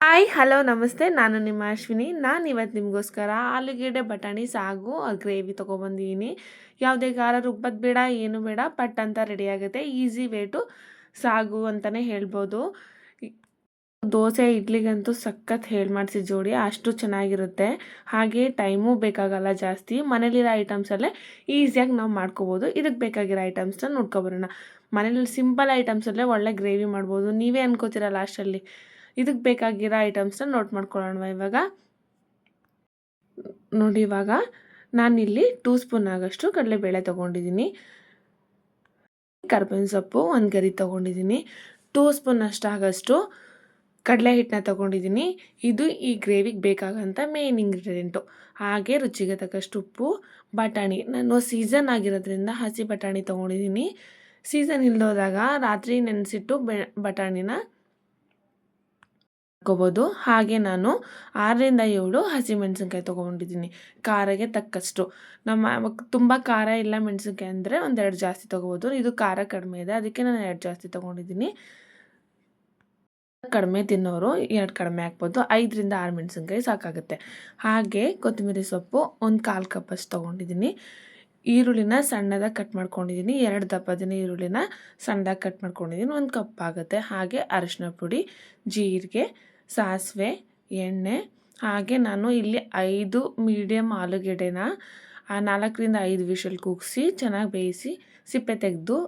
Hi hello ನಮಸ್ತೆ. ನಾನು ನಿಮ್ಮ ಅಶ್ವಿನಿ. ನಾನು ಇವತ್ತು ನಿಮಗೋಸ್ಕರ ಆಲೂಗೆಡ್ಡೆ, ಬಟಾಣಿ, ಸಾಗು ಗ್ರೇವಿ ತೊಗೊಬಂದಿದ್ದೀನಿ ಯಾವುದೇ ಖಾರ ರುಬ್ಬದು ಬೇಡ, ಏನು ಬೇಡ, ಪಟ್ ಅಂತ ರೆಡಿ ಆಗುತ್ತೆ. ಈಸಿ ವೇಟು ಸಾಗು ಅಂತಲೇ ಹೇಳ್ಬೋದು. ದೋಸೆ, ಇಡ್ಲಿಗಂತೂ ಸಖತ್ ಹೇಳಿ ಮಾಡಿಸಿ ಜೋಡಿ, ಅಷ್ಟು ಚೆನ್ನಾಗಿರುತ್ತೆ. ಹಾಗೆ ಟೈಮೂ ಬೇಕಾಗಲ್ಲ ಜಾಸ್ತಿ. ಮನೇಲಿರೋ ಐಟಮ್ಸಲ್ಲೇ ಈಸಿಯಾಗಿ ನಾವು ಮಾಡ್ಕೋಬೋದು. ಇದಕ್ಕೆ ಬೇಕಾಗಿರೋ ಐಟಮ್ಸ್ನ ನೋಡ್ಕೊಬರೋಣ ಮನೇಲಿ ಸಿಂಪಲ್ ಐಟಮ್ಸಲ್ಲೇ ಒಳ್ಳೆ ಗ್ರೇವಿ ಮಾಡ್ಬೋದು. ನೀವೇ ಅನ್ಕೋತೀರ ಲಾಸ್ಟಲ್ಲಿ ಇದಕ್ಕೆ ಬೇಕಾಗಿರೋ ಐಟಮ್ಸ್ನ ನೋಟ್ ಮಾಡ್ಕೊಳ್ಳೋಣ ಇವಾಗ. ನೋಡಿ ಇವಾಗ, ನಾನಿಲ್ಲಿ ಟೂ ಸ್ಪೂನ್ ಆಗೋಷ್ಟು ಕಡಲೆಬೇಳೆ ತೊಗೊಂಡಿದ್ದೀನಿ. ಕರ್ಬೇವಿನ ಸೊಪ್ಪು, ಒಂದು ಗರಿ ತೊಗೊಂಡಿದ್ದೀನಿ. ಟೂ ಸ್ಪೂನ್ ಅಷ್ಟಾಗಷ್ಟು ಕಡಲೆ ಹಿಟ್ಟನ್ನ ತೊಗೊಂಡಿದ್ದೀನಿ. ಇದು ಈ ಗ್ರೇವಿಗೆ ಬೇಕಾಗಂಥ ಮೇನ್ ಇಂಗ್ರೀಡಿಯೆಂಟು ಹಾಗೆ ರುಚಿಗೆ ತಕ್ಕಷ್ಟು ಉಪ್ಪು, ಬಟಾಣಿ. ನಾನು ಸೀಸನ್ ಆಗಿರೋದ್ರಿಂದ ಹಸಿ ಬಟಾಣಿ ತೊಗೊಂಡಿದ್ದೀನಿ. ಸೀಸನ್ ಇಲ್ಲದೋದಾಗ ರಾತ್ರಿ ನೆನೆಸಿಟ್ಟು ಬೆ ಬಟಾಣಿನ ಹಾಕೋಬೋದು ಹಾಗೆ ನಾನು ಆರರಿಂದ ಏಳು ಹಸಿಮೆಣಸಿನ್ಕಾಯಿ ತೊಗೊಂಡಿದ್ದೀನಿ. ಖಾರಗೆ ತಕ್ಕಷ್ಟು. ನಮ್ಮ ತುಂಬ ಖಾರ ಇಲ್ಲ ಮೆಣಸಿನ್ಕಾಯಿ ಅಂದರೆ ಒಂದೆರಡು ಜಾಸ್ತಿ ತೊಗೋಬೋದು. ಇದು ಖಾರ ಕಡಿಮೆ ಇದೆ. ಅದಕ್ಕೆ ನಾನು ಎರಡು ಜಾಸ್ತಿ ತೊಗೊಂಡಿದ್ದೀನಿ. ಕಡಿಮೆ ತಿನ್ನೋರು ಎರಡು ಕಡಿಮೆ ಹಾಕ್ಬೋದು. ಐದರಿಂದ ಆರು ಮೆಣಸಿನ್ಕಾಯಿ ಸಾಕಾಗುತ್ತೆ. ಹಾಗೆ ಕೊತ್ತಂಬರಿ ಸೊಪ್ಪು ಒಂದು ಕಾಲು ಕಪ್ಪಷ್ಟು ತೊಗೊಂಡಿದ್ದೀನಿ. ಈರುಳ್ಳಿನ ಸಣ್ಣದಾಗಿ ಕಟ್ ಮಾಡ್ಕೊಂಡಿದ್ದೀನಿ ಎರಡು ದಪ್ಪದಿನ ಈರುಳ್ಳಿನ ಸಣ್ಣದಾಗಿ ಕಟ್ ಮಾಡ್ಕೊಂಡಿದ್ದೀನಿ ಒಂದು ಕಪ್ ಆಗುತ್ತೆ. ಹಾಗೆ ಅರಿಶಿನ ಪುಡಿ, ಜೀರಿಗೆ, ಸಾಸಿವೆ, ಎಣ್ಣೆ. ಹಾಗೆ ನಾನು ಇಲ್ಲಿ ಐದು ಮೀಡಿಯಮ್ ಆಲೂಗೆಡ್ಡೆನ, ಆ ನಾಲ್ಕರಿಂದ ಐದು ವಿಷಲ್ ಕೂಗಿಸಿ ಚೆನ್ನಾಗಿ ಬೇಯಿಸಿ ಸಿಪ್ಪೆ ತೆಗೆದು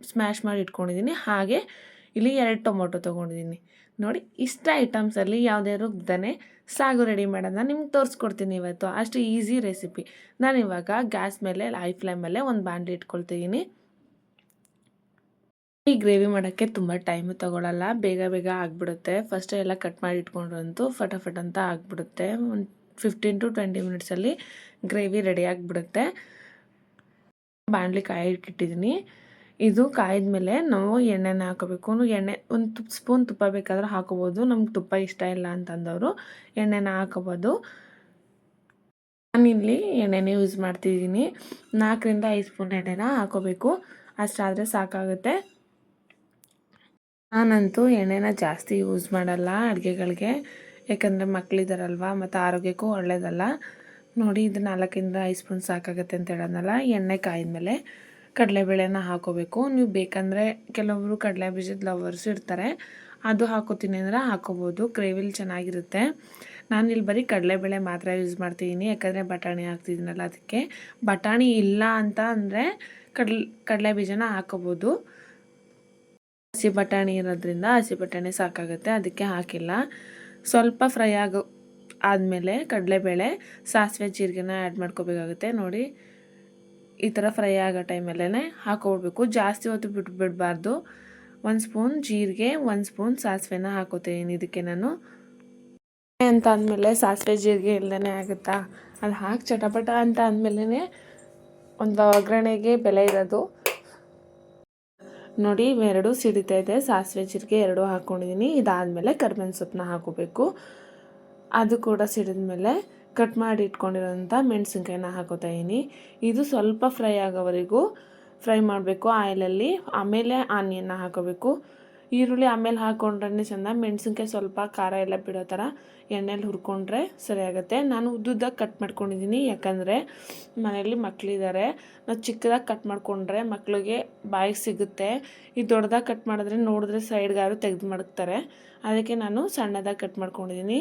ಸ್ಮ್ಯಾಶ್ ಮಾಡಿ ಇಟ್ಕೊಂಡಿದ್ದೀನಿ ಹಾಗೆ ಇಲ್ಲಿ ಎರಡು ಟೊಮೊಟೊ ತೊಗೊಂಡಿದ್ದೀನಿ ನೋಡಿ, ಇಷ್ಟ ಐಟಮ್ಸಲ್ಲಿ ಯಾವುದೇ ರುಬ್ದನೆ ಸಾಗು ರೆಡಿ ಮಾಡೋಣ ನಿಮ್ಗೆ ತೋರಿಸ್ಕೊಡ್ತೀನಿ ಇವತ್ತು. ಅಷ್ಟು ಈಸಿ ರೆಸಿಪಿ ನಾನು ಇವಾಗ ಗ್ಯಾಸ್ ಮೇಲೆ ಐ ಫ್ಲೇಮಲ್ಲೇ ಒಂದು ಬಾಂಡ್ಲಿ ಇಟ್ಕೊಳ್ತಿದ್ದೀನಿ ಈ ಗ್ರೇವಿ ಮಾಡೋಕ್ಕೆ ತುಂಬ ಟೈಮ್ ತೊಗೊಳಲ್ಲ. ಬೇಗ ಬೇಗ ಆಗಿಬಿಡುತ್ತೆ. ಫಸ್ಟ್ ಎಲ್ಲ ಕಟ್ ಮಾಡಿ ಇಟ್ಕೊಂಡ್ರಂತೂ ಫಟಾಫಟ್ ಅಂತ ಆಗಿಬಿಡುತ್ತೆ. ಒಂದು ಫಿಫ್ಟೀನ್ ಟು ಟ್ವೆಂಟಿ ಮಿನಿಟ್ಸಲ್ಲಿ ಗ್ರೇವಿ ರೆಡಿ ಆಗಿಬಿಡುತ್ತೆ. ಬಾಣಲಿ ಕಾಯಿ ಇಟ್ಟಿದ್ದೀನಿ ಇದು ಕಾಯ್ದ ಮೇಲೆ ನಾವು ಎಣ್ಣೆನ ಹಾಕಬೇಕು. ಎಣ್ಣೆ, ಒಂದು ತುಪ್ಪ ಸ್ಪೂನ್ ತುಪ್ಪ ಬೇಕಾದ್ರೆ ಹಾಕೋಬೋದು. ನಮ್ಗೆ ತುಪ್ಪ ಇಷ್ಟ ಇಲ್ಲ ಅಂತಂದವರು ಎಣ್ಣೆನ ಹಾಕೋಬೋದು. ನಾನಿಲ್ಲಿ ಎಣ್ಣೆನ ಯೂಸ್ ಮಾಡ್ತಿದ್ದೀನಿ. ನಾಲ್ಕರಿಂದ ಐದು ಸ್ಪೂನ್ ಎಣ್ಣೆನ ಹಾಕೋಬೇಕು. ಅಷ್ಟಾದರೆ ಸಾಕಾಗುತ್ತೆ. ನಾನಂತೂ ಎಣ್ಣೆನ ಜಾಸ್ತಿ ಯೂಸ್ ಮಾಡಲ್ಲ ಅಡುಗೆಗಳಿಗೆ. ಯಾಕಂದರೆ ಮಕ್ಕಳಿದಾರಲ್ವ ಮತ್ತು ಆರೋಗ್ಯಕ್ಕೂ ಒಳ್ಳೆಯದಲ್ಲ ನೋಡಿ ಇದು ನಾಲ್ಕರಿಂದ ಐದು ಸ್ಪೂನ್ ಸಾಕಾಗುತ್ತೆ ಅಂತ ಹೇಳೋದಲ್ಲ, ಎಣ್ಣೆ ಕಾಯಿದ್ಮೇಲೆ ಕಡಲೆಬೇಳೆನ ಹಾಕೋಬೇಕು. ನೀವು ಬೇಕಂದರೆ ಕೆಲವೊಬ್ಬರು ಕಡಲೆ ಬೀಜದ ಲವರ್ಸ್ ಇರ್ತಾರೆ. ಅದು ಹಾಕೋತೀನಿ ಅಂದರೆ ಹಾಕೋಬೋದು. ಗ್ರೇವಿಲಿ ಚೆನ್ನಾಗಿರುತ್ತೆ. ನಾನು ಇಲ್ಲಿ ಬರೀ ಕಡಲೆಬೇಳೆ ಮಾತ್ರ ಯೂಸ್ ಮಾಡ್ತಿದ್ದೀನಿ ಯಾಕಂದರೆ ಬಟಾಣಿ ಹಾಕ್ತಿದ್ದೀನಲ್ಲ ಅದಕ್ಕೆ. ಬಟಾಣಿ ಇಲ್ಲ ಅಂತ ಅಂದರೆ ಕಡಲೆ ಕಡಲೆ ಬೀಜನ ಹಾಕೋಬೋದು. ಹಸಿ ಬಟಾಣಿ ಇರೋದ್ರಿಂದ ಹಸಿ ಬಟಾಣಿ ಸಾಕಾಗುತ್ತೆ. ಅದಕ್ಕೆ ಹಾಕಿಲ್ಲ. ಸ್ವಲ್ಪ ಫ್ರೈ ಆಗೋ, ಆದಮೇಲೆ ಕಡಲೆಬೇಳೆ, ಸಾಸಿವೆ, ಜೀರಿಗೆನ ಆ್ಯಡ್ ಮಾಡ್ಕೋಬೇಕಾಗುತ್ತೆ. ನೋಡಿ. ಈ ಥರ ಫ್ರೈ ಆಗೋ ಟೈಮಲ್ಲೇ ಹಾಕೋಬಿಡ್ಬೇಕು ಜಾಸ್ತಿ ಹೊತ್ತು ಬಿಟ್ಟು ಬಿಡಬಾರ್ದು. ಒಂದು ಸ್ಪೂನ್ ಜೀರಿಗೆ, ಒಂದು ಸ್ಪೂನ್ ಸಾಸಿವೆನ ಹಾಕೋತೀನಿ ಇದಕ್ಕೆ ನಾನು. ಅಂತ ಅಂದಮೇಲೆ ಸಾಸಿವೆ ಜೀರಿಗೆ ಇಲ್ಲದೇ ಆಗುತ್ತಾ? ಅದು ಹಾಕಿ ಚಟಪಟ ಅಂತ ಅಂದಮೇಲೆ ಒಂದು ಒಗ್ಗರಣೆಗೆ ಬೆಲೆ ಇರೋದು. ನೋಡಿ ಇವೆರಡು ಸಿಡಿತಾ ಇದೆ. ಸಾಸಿವೆ ಜೀರಿಗೆ ಎರಡು ಹಾಕ್ಕೊಂಡಿದ್ದೀನಿ ಇದಾದಮೇಲೆ ಕರ್ಬೇವಿನ ಸೊಪ್ಪನ್ನ ಹಾಕೋಬೇಕು. ಅದು ಕೂಡ ಸಿಡಿದ ಮೇಲೆ ಕಟ್ ಮಾಡಿ ಇಟ್ಕೊಂಡಿರೋಂಥ ಮೆಣಸಿನ್ಕಾಯಿನ ಹಾಕೋತಾ ಇದ್ದೀನಿ ಇದು ಸ್ವಲ್ಪ ಫ್ರೈ ಆಗೋವರೆಗೂ ಫ್ರೈ ಮಾಡಬೇಕು ಆಯಿಲಲ್ಲಿ. ಆಮೇಲೆ ಆನಿಯನ್ನ ಹಾಕೋಬೇಕು. ಈರುಳ್ಳಿ ಆಮೇಲೆ ಹಾಕ್ಕೊಂಡ್ರೆ ಚೆಂದ ಮೆಣಸಿನ್ಕಾಯಿ ಸ್ವಲ್ಪ ಖಾರ ಎಲ್ಲ ಬಿಡೋ ಥರ ಎಣ್ಣೆಲಿ ಹುರ್ಕೊಂಡ್ರೆ ಸರಿಯಾಗುತ್ತೆ ನಾನು ಉದ್ದುದ್ದಾಗಿ ಕಟ್ ಮಾಡ್ಕೊಂಡಿದ್ದೀನಿ ಯಾಕಂದರೆ ಮನೆಯಲ್ಲಿ ಮಕ್ಕಳಿದ್ದಾರೆ ನಾವು ಚಿಕ್ಕದಾಗಿ ಕಟ್ ಮಾಡಿಕೊಂಡ್ರೆ ಮಕ್ಕಳಿಗೆ ಬಾಯಿಗೆ ಸಿಗುತ್ತೆ. ಈ ದೊಡ್ಡದಾಗಿ ಕಟ್ ಮಾಡಿದ್ರೆ ನೋಡಿದ್ರೆ ಸೈಡ್ಗಾರು ತೆಗೆದು ಮಡಗ್ತಾರೆ. ಅದಕ್ಕೆ ನಾನು ಸಣ್ಣದಾಗಿ ಕಟ್ ಮಾಡ್ಕೊಂಡಿದ್ದೀನಿ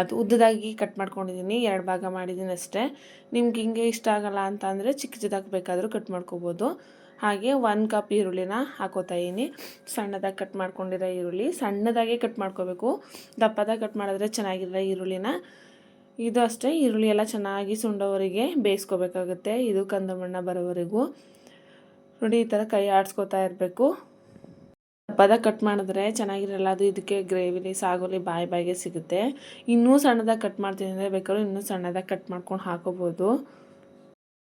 ಅದು ಉದ್ದದಾಗಿ ಕಟ್ ಮಾಡ್ಕೊಂಡಿದ್ದೀನಿ ಎರಡು ಭಾಗ ಮಾಡಿದ್ದೀನಿ ಅಷ್ಟೇ. ನಿಮ್ಗೆ ಹಿಂಗೆ ಇಷ್ಟ ಆಗಲ್ಲ ಅಂತ ಅಂದರೆ ಚಿಕ್ಕ ಚಿಕ್ಕದಾಗಿ ಬೇಕಾದರೂ ಕಟ್ ಮಾಡ್ಕೋಬೋದು. ಹಾಗೆ ಒನ್ ಕಪ್ ಈರುಳ್ಳಿನ ಹಾಕೋತಾ ಇದ್ದೀನಿ ಸಣ್ಣದಾಗಿ ಕಟ್ ಮಾಡ್ಕೊಂಡಿರೋ ಈರುಳ್ಳಿ, ಸಣ್ಣದಾಗೆ ಕಟ್ ಮಾಡ್ಕೋಬೇಕು. ದಪ್ಪದಾಗ ಕಟ್ ಮಾಡಿದ್ರೆ ಚೆನ್ನಾಗಿರೋ ಈರುಳ್ಳಿನ. ಇದು ಅಷ್ಟೇ, ಈರುಳ್ಳಿ ಎಲ್ಲ ಚೆನ್ನಾಗಿ ಸುಂಡೋವರೆಗೆ ಬೇಯಿಸ್ಕೋಬೇಕಾಗುತ್ತೆ. ಇದು ಕಂದು ಬಣ್ಣ ಬರೋವರೆಗೂ. ನೋಡಿ, ಈ ಥರ ಕೈ ಆಡಿಸ್ಕೋತಾ ಇರಬೇಕು. ದಪ್ಪದಾಗ ಕಟ್ ಮಾಡಿದ್ರೆ ಚೆನ್ನಾಗಿರಲ್ಲ, ಅದು ಇದಕ್ಕೆ ಗ್ರೇವಿಲಿ ಸಾಗೋಲಿ ಬಾಯಿ ಬಾಯಿಗೆ ಸಿಗುತ್ತೆ. ಇನ್ನೂ ಸಣ್ಣದಾಗಿ ಕಟ್ ಮಾಡ್ತೀನಿ ಅಂದರೆ ಬೇಕಾದ್ರೂ ಇನ್ನೂ ಸಣ್ಣದಾಗಿ ಕಟ್ ಮಾಡ್ಕೊಂಡು ಹಾಕೋಬೋದು.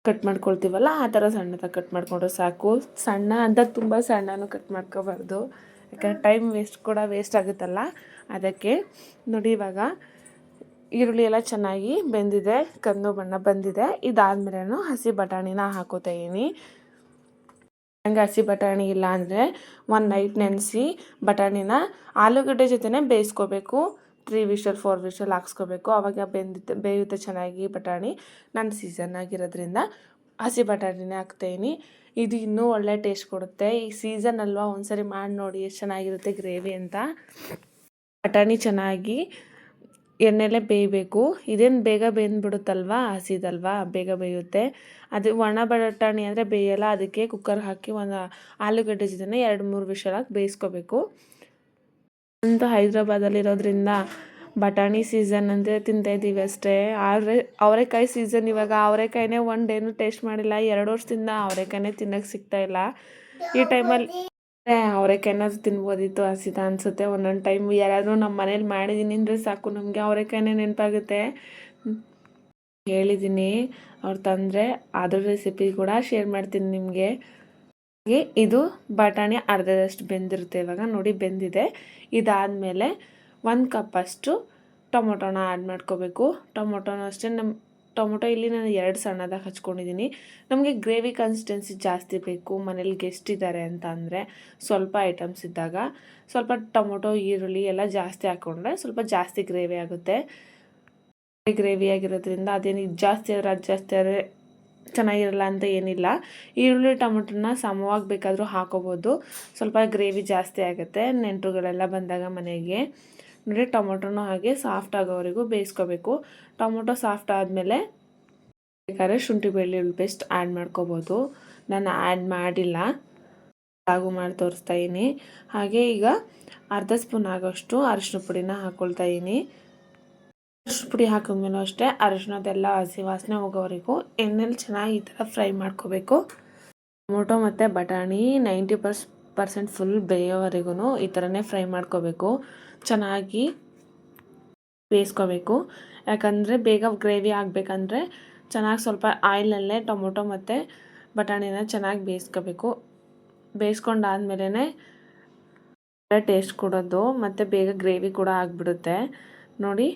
ಕಟ್ ಮಾಡ್ಕೊಳ್ತೀವಲ್ಲ, ಆ ಥರ ಸಣ್ಣದಾಗಿ ಕಟ್ ಮಾಡಿಕೊಂಡ್ರೆ ಸಾಕು. ಸಣ್ಣ ಅಂತ ತುಂಬ ಸಣ್ಣನೂ ಕಟ್ ಮಾಡ್ಕೋಬಾರ್ದು. ಯಾಕಂದರೆ ಟೈಮ್ ವೇಸ್ಟ್ ಕೂಡ ವೇಸ್ಟ್ ಆಗುತ್ತಲ್ಲ, ಅದಕ್ಕೆ ನೋಡಿ ಇವಾಗ ಈರುಳ್ಳಿ ಎಲ್ಲ ಚೆನ್ನಾಗಿ ಬೆಂದಿದೆ, ಕಂದು ಬಣ್ಣ ಬಂದಿದೆ. ಇದಾದ್ಮೇಲೆ ಹಸಿ ಬಟಾಣಿನ ಹಾಕೋತಾ ಹಂಗೆ ಹಸಿ ಬಟಾಣಿ ಇಲ್ಲ ಅಂದರೆ ಒನ್ ನೈಟ್ ನೆನೆಸಿ ಬಟಾಣಿನ ಆಲೂಗಡ್ಡೆ ಜೊತೆನೇ ಬೇಯಿಸ್ಕೋಬೇಕು. ತ್ರೀ ವಿಷಲ್ ಫೋರ್ ವಿಷಲ್ ಹಾಕ್ಸ್ಕೋಬೇಕು. ಆವಾಗ ಬೆಂದಿತ್ತು ಬೇಯುತ್ತೆ ಚೆನ್ನಾಗಿ ಬಟಾಣಿ. ನಾನು ಸೀಸನ್ ಆಗಿರೋದ್ರಿಂದ ಹಸಿ ಬಟಾಣಿನೇ ಹಾಕ್ತಾಯಿನಿ ಇದು ಇನ್ನೂ ಒಳ್ಳೆ ಟೇಸ್ಟ್ ಕೊಡುತ್ತೆ. ಈ ಸೀಸನ್ ಅಲ್ವಾ ಒಂದ್ಸರಿ ಮಾಡಿ ನೋಡಿ ಎಷ್ಟು ಚೆನ್ನಾಗಿರುತ್ತೆ ಗ್ರೇವಿ ಅಂತ. ಬಟಾಣಿ ಚೆನ್ನಾಗಿ ಎಣ್ಣೆಲೆ ಬೇಯಬೇಕು. ಇದೇನು ಬೇಗ ಬೆಂದ್ಬಿಡುತ್ತಲ್ವಾ? ಹಸಿದಲ್ವಾ? ಬೇಗ ಬೇಯುತ್ತೆ. ಅದು ಒಣ ಬಟಾಣಿ ಅಂದರೆ ಬೇಯಲ್ಲ, ಅದಕ್ಕೆ ಕುಕ್ಕರ್ ಹಾಕಿ ಒಂದು ಆಲೂಗಡ್ಡೆ ಜೊತೆ ಎರಡು ಮೂರು ವಿಷಲ್ ಹಾಕಿ ಬೇಯಿಸ್ಕೋಬೇಕು. ಅಂತೂ ಹೈದ್ರಾಬಾದಲ್ಲಿರೋದ್ರಿಂದ ಬಟಾಣಿ ಸೀಸನ್ ಅಂದರೆ ತಿಂತಾಯಿದ್ದೀವಿ ಅಷ್ಟೇ. ಆದರೆ ಅವರೆಕಾಯಿ ಸೀಸನ್ ಇವಾಗ, ಅವರೆಕಾಯಿನೇ ಒನ್ ಡೇನು ಟೇಸ್ಟ್ ಮಾಡಿಲ್ಲ. ಎರಡು ವರ್ಷದಿಂದ ಅವರೆಕಾಯಿನೇ ತಿನ್ನೋಕ್ಕೆ ಸಿಗ್ತಾಯಿಲ್ಲ ಈ ಟೈಮಲ್ಲಿ ಅವರೆಕಾಯಿನ ತಿನ್ಬೋದಿತ್ತು, ಹಸಿದ ಅನಿಸುತ್ತೆ. ಒಂದೊಂದು ಟೈಮ್ ಯಾರಾದರೂ ನಮ್ಮ ಮನೇಲಿ ಮಾಡಿದ್ದೀನಿ ಅಂದರೆ ಸಾಕು, ನಮಗೆ ಅವರೆಕಾಯಿನೇ ನೆನಪಾಗುತ್ತೆ. ಹೇಳಿದ್ದೀನಿ ಅವ್ರು ತಂದರೆ ಅದ್ರ ರೆಸಿಪಿ ಕೂಡ ಶೇರ್ ಮಾಡ್ತೀನಿ ನಿಮಗೆ. ಇದು ಬಟಾಣಿ ಅರ್ಧದಷ್ಟು ಬೆಂದಿರುತ್ತೆ ಇವಾಗ, ನೋಡಿ ಬೆಂದಿದೆ. ಇದಾದಮೇಲೆ ಒಂದು ಕಪ್ಪಷ್ಟು ಟೊಮೊಟೊನ ಆ್ಯಡ್ ಮಾಡ್ಕೋಬೇಕು. ಟೊಮೊಟೊನೂ ಅಷ್ಟೇ ನಮ್ಮ ಟೊಮೊಟೊ ಇಲ್ಲಿ ನಾನು ಎರಡು ಸಣ್ಣದಾಗಿ ಹಚ್ಕೊಂಡಿದ್ದೀನಿ. ನಮಗೆ ಗ್ರೇವಿ ಕನ್ಸಿಸ್ಟೆನ್ಸಿ ಜಾಸ್ತಿ ಬೇಕು. ಮನೇಲಿ ಗೆಸ್ಟ್ ಇದ್ದಾರೆ ಅಂತ ಅಂದರೆ ಸ್ವಲ್ಪ ಐಟಮ್ಸ್ ಇದ್ದಾಗ ಸ್ವಲ್ಪ ಟೊಮೊಟೊ, ಈರುಳ್ಳಿ ಎಲ್ಲ ಜಾಸ್ತಿ ಹಾಕ್ಕೊಂಡ್ರೆ ಸ್ವಲ್ಪ ಜಾಸ್ತಿ ಗ್ರೇವಿ ಆಗುತ್ತೆ. ಗ್ರೇವಿ ಆಗಿರೋದ್ರಿಂದ ಅದೇನು ಜಾಸ್ತಿ ಆದರೆ ಅದು ಜಾಸ್ತಿ ಆದರೆ ಚೆನ್ನಾಗಿರಲ್ಲ ಅಂತ ಏನಿಲ್ಲ. ಈರುಳ್ಳಿ, ಟೊಮೊಟೊನ ಸಮವಾಗಿ ಬೇಕಾದರೂ ಹಾಕೋಬೋದು. ಸ್ವಲ್ಪ ಗ್ರೇವಿ ಜಾಸ್ತಿ ಆಗುತ್ತೆ ನೆಂಟರುಗಳೆಲ್ಲ ಬಂದಾಗ ಮನೆಗೆ. ನೋಡಿ ಟೊಮೊಟೊನೂ ಹಾಗೆ ಸಾಫ್ಟ್ ಆಗೋವರೆಗೂ ಬೇಯಿಸ್ಕೋಬೇಕು. ಟೊಮೊಟೊ ಸಾಫ್ಟ್ ಆದಮೇಲೆ ಬೇಕಾದ್ರೆ ಶುಂಠಿ ಬೆಳ್ಳುಳ್ಳಿ ಪೇಸ್ಟ್ ಆ್ಯಡ್ ಮಾಡ್ಕೋಬೋದು. ನಾನು ಆ್ಯಡ್ ಮಾಡಿಲ್ಲ. ಹಾಗೂ ಮಾಡಿ ತೋರಿಸ್ತಾ ಇದ್ದೀನಿ. ಹಾಗೆ ಈಗ ಅರ್ಧ ಸ್ಪೂನ್ ಆಗೋಷ್ಟು ಅರಿಶಿನ ಪುಡಿನ ಹಾಕ್ಕೊಳ್ತಾ ಇದ್ದೀನಿ. ಅರಿಶಿನ ಪುಡಿ ಹಾಕಿದ್ಮೇಲೂ ಅಷ್ಟೇ ಅರಿಶಿನದೆಲ್ಲ ಹಸಿ ವಾಸನೆ ಹೋಗೋವರೆಗೂ ಎಣ್ಣೆಲಿ ಚೆನ್ನಾಗಿ ಈ ಥರ ಫ್ರೈ ಮಾಡ್ಕೋಬೇಕು. ಟೊಮೊಟೊ ಮತ್ತು ಬಟಾಣಿ ನೈಂಟಿ ಪರ್ಸ್ ಪರ್ಸೆಂಟ್ ಫುಲ್ ಬೇಯೋವರೆಗೂ ಈ ಥರನೇ ಫ್ರೈ ಮಾಡ್ಕೋಬೇಕು. ಚೆನ್ನಾಗಿ ಬೇಯಿಸ್ಕೋಬೇಕು. ಯಾಕಂದರೆ ಬೇಗ ಗ್ರೇವಿ ಆಗಬೇಕಂದ್ರೆ ಚೆನ್ನಾಗಿ ಸ್ವಲ್ಪ ಆಯಿಲಲ್ಲೇ ಟೊಮೊಟೊ ಮತ್ತು ಬಟಾಣಿನ ಚೆನ್ನಾಗಿ ಬೇಯಿಸ್ಕೋಬೇಕು. ಬೇಯಿಸ್ಕೊಂಡಾದ್ಮೇಲೆ ಟೇಸ್ಟ್ ಕೊಡೋದು ಮತ್ತು ಬೇಗ ಗ್ರೇವಿ ಕೂಡ ಆಗಿಬಿಡುತ್ತೆ. ನೋಡಿ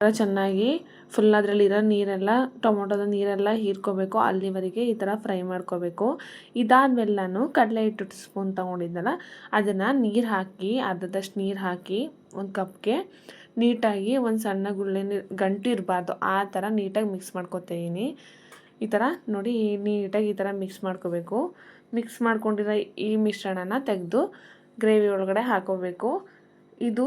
ಚೆನ್ನಾಗಿ ಫುಲ್ ಅದರಲ್ಲಿರೋ ನೀರೆಲ್ಲ, ಟೊಮೊಟೊದ ನೀರೆಲ್ಲ ಹೀರ್ಕೋಬೇಕು, ಅಲ್ಲಿವರೆಗೆ ಈ ಥರ ಫ್ರೈ ಮಾಡ್ಕೋಬೇಕು. ಇದಾದಮೇಲೆ ನಾನು ಕಡಲೆ ಹಿಟ್ಟು ಸ್ಪೂನ್ ತೊಗೊಂಡಿದ್ದಲ್ಲ, ಅದನ್ನು ನೀರು ಹಾಕಿ, ಅರ್ಧದಷ್ಟು ನೀರು ಹಾಕಿ ಒಂದು ಕಪ್ಗೆ ನೀಟಾಗಿ ಒಂದು ಸಣ್ಣ ಗುಳ್ಳೆ ಗಂಟು ಇರಬಾರ್ದು, ಆ ಥರ ನೀಟಾಗಿ ಮಿಕ್ಸ್ ಮಾಡ್ಕೊತೀನಿ ಈ ಥರ ನೋಡಿ ನೀಟಾಗಿ ಈ ಥರ ಮಿಕ್ಸ್ ಮಾಡ್ಕೋಬೇಕು. ಮಿಕ್ಸ್ ಮಾಡ್ಕೊಂಡಿರೋ ಈ ಮಿಶ್ರಣನ ತೆಗೆದು ಗ್ರೇವಿ ಒಳಗಡೆ ಹಾಕೋಬೇಕು. ಇದು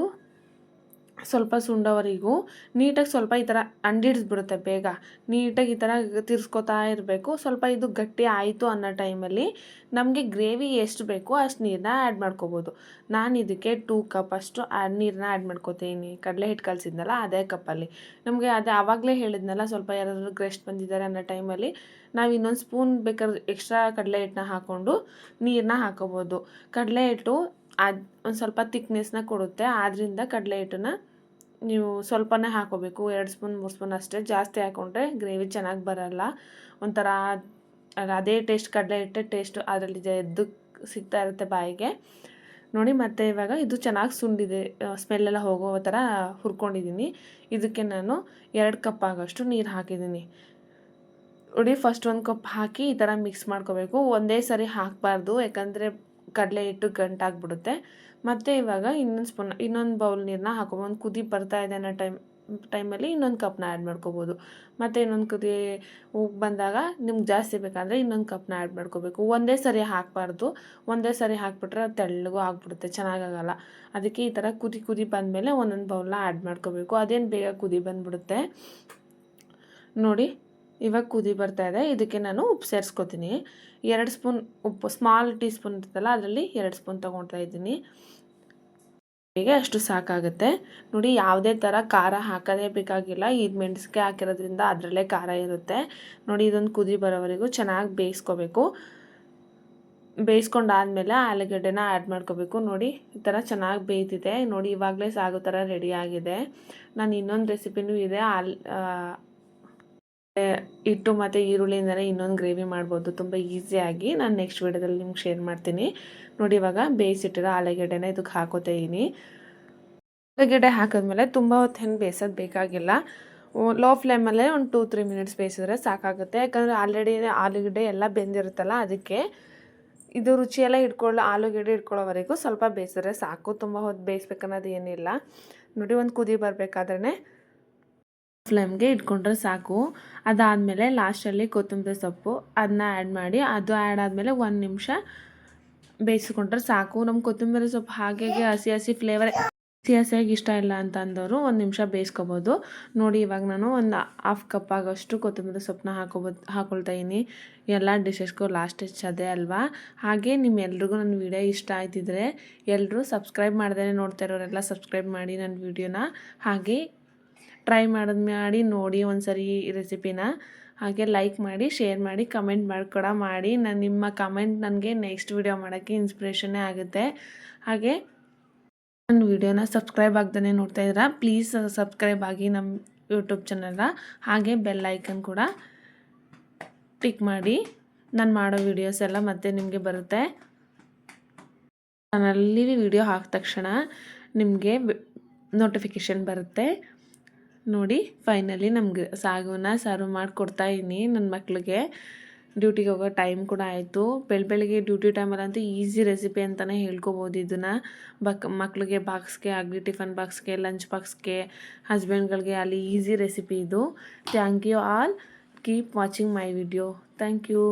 ಸ್ವಲ್ಪ ಸುಂಡೋವರೆಗೂ ನೀಟಾಗಿ ಸ್ವಲ್ಪ ಈ ಥರ ಅಂಡಿಡ್ಸ್ಬಿಡುತ್ತೆ ಬೇಗ. ನೀಟಾಗಿ ಈ ಥರ ತಿರ್ಸ್ಕೊತಾ ಇರಬೇಕು. ಸ್ವಲ್ಪ ಇದು ಗಟ್ಟಿ ಆಯಿತು ಅನ್ನೋ ಟೈಮಲ್ಲಿ ನಮಗೆ ಗ್ರೇವಿ ಎಷ್ಟು ಬೇಕೋ ಅಷ್ಟು ನೀರನ್ನ ಆ್ಯಡ್ ಮಾಡ್ಕೋಬೋದು. ನಾನು ಇದಕ್ಕೆ ಟೂ ಕಪ್ ಅಷ್ಟು ಆ ನೀರನ್ನ ಆ್ಯಡ್ ಮಾಡ್ಕೋತೀನಿ. ಕಡಲೆ ಹಿಟ್ಟು ಕಲಿಸಿದ್ನಲ್ಲ ಅದೇ ಕಪ್ಪಲ್ಲಿ. ನಮಗೆ ಅದೇ ಆವಾಗಲೇ ಹೇಳಿದ್ನಲ್ಲ ಸ್ವಲ್ಪ ಯಾರಾದರೂ ಗ್ರೆಸ್ಟ್ ಬಂದಿದ್ದಾರೆ ಅನ್ನೋ ಟೈಮಲ್ಲಿ ನಾವು ಇನ್ನೊಂದು ಸ್ಪೂನ್ ಬೇಕಾದ್ರೆ ಎಕ್ಸ್ಟ್ರಾ ಕಡಲೆ ಹಿಟ್ಟನ್ನ ಹಾಕ್ಕೊಂಡು ನೀರನ್ನ ಹಾಕೋಬೋದು ಕಡಲೆ ಹಿಟ್ಟು ಅದು ಒಂದು ಸ್ವಲ್ಪ ತಿಕ್ನೆಸ್ನ ಕೊಡುತ್ತೆ. ಆದ್ದರಿಂದ ಕಡಲೆ ಹಿಟ್ಟನ್ನ ನೀವು ಸ್ವಲ್ಪನೇ ಹಾಕೋಬೇಕು, ಎರಡು ಸ್ಪೂನ್, ಮೂರು ಸ್ಪೂನ್ ಅಷ್ಟೇ. ಜಾಸ್ತಿ ಹಾಕೊಂಡ್ರೆ ಗ್ರೇವಿ ಚೆನ್ನಾಗಿ ಬರೋಲ್ಲ. ಒಂಥರ ಅದೇ ಟೇಸ್ಟ್, ಕಡಲೆ ಹಿಟ್ಟೆ ಟೇಸ್ಟು ಅದರಲ್ಲಿ ಎದ್ದು ಸಿಗ್ತಾ ಇರುತ್ತೆ ಬಾಯಿಗೆ. ನೋಡಿ ಮತ್ತೆ ಇವಾಗ ಇದು ಚೆನ್ನಾಗಿ ಸುಂಡಿದೆ ಸ್ಮೆಲ್ಲೆಲ್ಲ ಹೋಗೋ ಥರ ಹುರ್ಕೊಂಡಿದ್ದೀನಿ ಇದಕ್ಕೆ ನಾನು ಎರಡು ಕಪ್ ಆಗೋಷ್ಟು ನೀರು ಹಾಕಿದ್ದೀನಿ ನೋಡಿ ಫಸ್ಟ್ ಒಂದು ಕಪ್ ಹಾಕಿ ಈ ಥರ ಮಿಕ್ಸ್ ಮಾಡ್ಕೋಬೇಕು. ಒಂದೇ ಸರಿ ಹಾಕಬಾರ್ದು, ಯಾಕಂದರೆ ಕಡಲೆ ಹಿಟ್ಟು ಗಂಟಾಗ್ಬಿಡುತ್ತೆ. ಮತ್ತು ಇವಾಗ ಇನ್ನೊಂದು ಸ್ಪೂನ್, ಇನ್ನೊಂದು ಬೌಲ್ ನೀರನ್ನ ಹಾಕೊಬೋದು ಕುದಿ ಬರ್ತಾ ಇದೆ ಅನ್ನೋ ಟೈಮ್, ಟೈಮಲ್ಲಿ ಇನ್ನೊಂದು ಕಪ್ನ ಆ್ಯಡ್ ಮಾಡ್ಕೋಬೋದು. ಮತ್ತು ಇನ್ನೊಂದು ಕುದಿ ಹೋಗಿ ಬಂದಾಗ ನಿಮ್ಗೆ ಜಾಸ್ತಿ ಬೇಕಂದರೆ ಇನ್ನೊಂದು ಕಪ್ನ ಆ್ಯಡ್ ಮಾಡ್ಕೋಬೇಕು. ಒಂದೇ ಸರಿ ಹಾಕಬಾರ್ದು. ಒಂದೇ ಸರಿ ಹಾಕ್ಬಿಟ್ರೆ ಅದು ತೆಳ್ಳಗೂ ಆಗಿಬಿಡುತ್ತೆ, ಚೆನ್ನಾಗಾಗಲ್ಲ. ಅದಕ್ಕೆ ಈ ಥರ ಕುದಿ ಕುದಿ ಬಂದಮೇಲೆ ಒಂದೊಂದು ಬೌಲ್ನ ಆ್ಯಡ್ ಮಾಡ್ಕೋಬೇಕು. ಅದೇನು ಬೇಗ ಕುದಿ ಬಂದುಬಿಡುತ್ತೆ? ನೋಡಿ, ಇವಾಗ ಕುದಿ ಬರ್ತಾ ಇದೆ. ಇದಕ್ಕೆ ನಾನು ಉಪ್ಪು ಸೇರಿಸ್ಕೊತೀನಿ. ಎರಡು ಸ್ಪೂನ್ ಉಪ್ಪು ಸ್ಮಾಲ್ ಟೀ ಸ್ಪೂನ್ ಇರ್ತಲ್ಲ ಅದರಲ್ಲಿ ಎರಡು ಸ್ಪೂನ್ ತೊಗೊಳ್ತಾ ಇದ್ದೀನಿ. ಹೀಗೆ ಅಷ್ಟು ಸಾಕಾಗುತ್ತೆ. ನೋಡಿ, ಯಾವುದೇ ಥರ ಖಾರ ಹಾಕೋದೇ ಬೇಕಾಗಿಲ್ಲ. ಇದು ಮೆಣಸಿಗೆ ಹಾಕಿರೋದ್ರಿಂದ ಅದರಲ್ಲೇ ಖಾರ ಇರುತ್ತೆ. ನೋಡಿ, ಇದೊಂದು ಕುದಿ ಬರೋವರೆಗೂ ಚೆನ್ನಾಗಿ ಬೇಯಿಸ್ಕೋಬೇಕು. ಬೇಯಿಸ್ಕೊಂಡಾದ್ಮೇಲೆ ಆಲೂಗಡ್ಡೆನ ಆ್ಯಡ್ ಮಾಡ್ಕೋಬೇಕು. ನೋಡಿ, ಈ ಥರ ಚೆನ್ನಾಗಿ ಬೇಯ್ತಿದೆ. ನೋಡಿ, ಇವಾಗಲೇ ಸಾಗೋ ಥರ ರೆಡಿಯಾಗಿದೆ ನಾನು ಇನ್ನೊಂದು ರೆಸಿಪಿನೂ ಇದೆ. ಆಲ್ ಹಿಟ್ಟು ಮತ್ತು ಈರುಳ್ಳಿಯಿಂದಲೇ ಇನ್ನೊಂದು ಗ್ರೇವಿ ಮಾಡ್ಬೋದು. ತುಂಬ ಈಸಿಯಾಗಿ ನಾನು ನೆಕ್ಸ್ಟ್ ವೀಡಿಯೋದಲ್ಲಿ ನಿಮ್ಗೆ ಶೇರ್ ಮಾಡ್ತೀನಿ. ನೋಡಿ ಇವಾಗ ಬೇಯಿಸಿಟ್ಟಿರೋ ಆಲೂಗಡ್ಡೆನ ಇದಕ್ಕೆ ಹಾಕೋತಾ ಇದ್ದೀನಿ ಆಲೂಗೆಡ್ಡೆ ಹಾಕಿದ್ಮೇಲೆ ತುಂಬ ಹೊತ್ತು ಹೆಂಗೆ ಬೇಯಿಸೋದು ಬೇಕಾಗಿಲ್ಲ. ಲೋ ಫ್ಲೇಮಲ್ಲೇ ಒಂದು ಟೂ ತ್ರೀ ಮಿನಿಟ್ಸ್ ಬೇಯಿಸಿದ್ರೆ ಸಾಕಾಗುತ್ತೆ. ಯಾಕಂದರೆ ಆಲ್ರೆಡಿ ಆಲೂಗಡ್ಡೆ ಎಲ್ಲ ಬೆಂದಿರುತ್ತಲ್ಲ ಅದಕ್ಕೆ ಇದು ರುಚಿಯೆಲ್ಲ ಇಟ್ಕೊಳ್ಳೋ ಆಲೂಗಡ್ಡೆ ಇಟ್ಕೊಳ್ಳೋವರೆಗೂ ಸ್ವಲ್ಪ ಬೇಯಿಸಿದ್ರೆ ಸಾಕು. ತುಂಬ ಹೊತ್ತು ಬೇಯಿಸ್ಬೇಕನ್ನೋದು ಏನಿಲ್ಲ. ನೋಡಿ ಒಂದು ಕುದಿ ಬರಬೇಕಾದ್ರೆ ಫ್ಲೇಮ್ಗೆ ಇಟ್ಕೊಂಡ್ರೆ ಸಾಕು. ಅದಾದಮೇಲೆ ಲಾಸ್ಟಲ್ಲಿ ಕೊತ್ತಂಬರಿ ಸೊಪ್ಪು ಅದನ್ನ ಆ್ಯಡ್ ಮಾಡಿ, ಅದು ಆ್ಯಡ್ ಆದಮೇಲೆ ಒಂದು ನಿಮಿಷ ಬೇಯಿಸ್ಕೊಂಡ್ರೆ ಸಾಕು. ನಮ್ಮ ಕೊತ್ತಂಬರಿ ಸೊಪ್ಪು ಹಾಗೆ ಹಸಿ ಹಸಿ ಫ್ಲೇವರ್ ಹಸಿ ಹಸಿಯಾಗಿ ಇಷ್ಟ ಇಲ್ಲ ಅಂತ ಅಂದವರು ಒಂದು ನಿಮಿಷ ಬೇಯಿಸ್ಕೊಬೋದು. ನೋಡಿ, ಇವಾಗ ನಾನು ಒಂದು ಹಾಫ್ ಕಪ್ ಆಗೋಷ್ಟು ಕೊತ್ತಂಬರಿ ಸೊಪ್ಪನ್ನ ಹಾಕೋಬೋದು ಹಾಕೊಳ್ತಾ ಇದ್ದೀನಿ. ಎಲ್ಲ ಡಿಶಸ್ಗೂ ಲಾಸ್ಟ್ ಸ್ಟೇಜ್ ಅದೇ ಅಲ್ವಾ? ಹಾಗೆ ನಿಮ್ಮೆಲ್ರಿಗೂ ನನ್ನ ವಿಡಿಯೋ ಇಷ್ಟ ಆಯ್ತಿದ್ರೆ ಎಲ್ಲರೂ ಸಬ್ಸ್ಕ್ರೈಬ್ ಮಾಡ್ದೇ ನೋಡ್ತಾ ಇರೋರೆಲ್ಲ ಸಬ್ಸ್ಕ್ರೈಬ್ ಮಾಡಿ ನನ್ನ ವಿಡಿಯೋನ ಹಾಗೆ ಟ್ರೈ ಮಾಡೋದು ಮಾಡಿ ನೋಡಿ ಒಂದು ಸರಿ ರೆಸಿಪಿನ ಹಾಗೆ ಲೈಕ್ ಮಾಡಿ ಶೇರ್ ಮಾಡಿ ಕಮೆಂಟ್ ಮಾಡಿ ಕೂಡ ಮಾಡಿ. ನಾನು ನಿಮ್ಮ ಕಮೆಂಟ್ ನನಗೆ ನೆಕ್ಸ್ಟ್ ವಿಡಿಯೋ ಮಾಡೋಕ್ಕೆ ಇನ್ಸ್ಪಿರೇಷನ್ನೇ ಆಗುತ್ತೆ. ಹಾಗೆ ನನ್ನ ವಿಡಿಯೋನ ಸಬ್ಸ್ಕ್ರೈಬ್ ಆಗ್ದೇ ನೋಡ್ತಾ ಇದ್ದೀರಾ ಪ್ಲೀಸ್ ಸಬ್ಸ್ಕ್ರೈಬ್ ಆಗಿ ನಮ್ಮ ಯೂಟ್ಯೂಬ್ ಚಾನಲ್ನ ಹಾಗೆ ಬೆಲ್ ಐಕನ್ ಕೂಡ ಕ್ಲಿಕ್ ಮಾಡಿ. ನಾನು ಮಾಡೋ ವಿಡಿಯೋಸ್ ಎಲ್ಲ ಮತ್ತೆ ನಿಮಗೆ ಬರುತ್ತೆ. ಚಾನಲ್ಲಿ ವಿಡಿಯೋ ಹಾಕಿದ ತಕ್ಷಣ ನಿಮಗೆ ನೋಟಿಫಿಕೇಷನ್ ಬರುತ್ತೆ. ನೋಡಿ ಫೈನಲಿ ನಮ್ಗೆ ಸಾಗುವನ್ನ ಸರ್ವ್ ಮಾಡಿಕೊಡ್ತಾ ಇದ್ದೀನಿ ನನ್ನ ಮಕ್ಳಿಗೆ. ಡ್ಯೂಟಿಗೆ ಹೋಗೋ ಟೈಮ್ ಕೂಡ ಆಯಿತು. ಬೆಳ ಬೆಳಗ್ಗೆ ಡ್ಯೂಟಿ ಟೈಮಲ್ಲಂತೂ ಈಸಿ ರೆಸಿಪಿ ಅಂತಲೇ ಹೇಳ್ಕೊಬೋದು ಇದನ್ನು. ಬಕ್, ಮಕ್ಳಿಗೆ ಬಾಕ್ಸ್ಗೆ ಆಗಲಿ ಟಿಫನ್ ಬಾಕ್ಸ್ಗೆ ಲಂಚ್ ಬಾಕ್ಸ್ಗೆ ಹಸ್ಬೆಂಡ್ಗಳಿಗೆ ಅಲ್ಲಿ ಈಸಿ ರೆಸಿಪಿ ಇದು. Thank you all keep watching my video thank you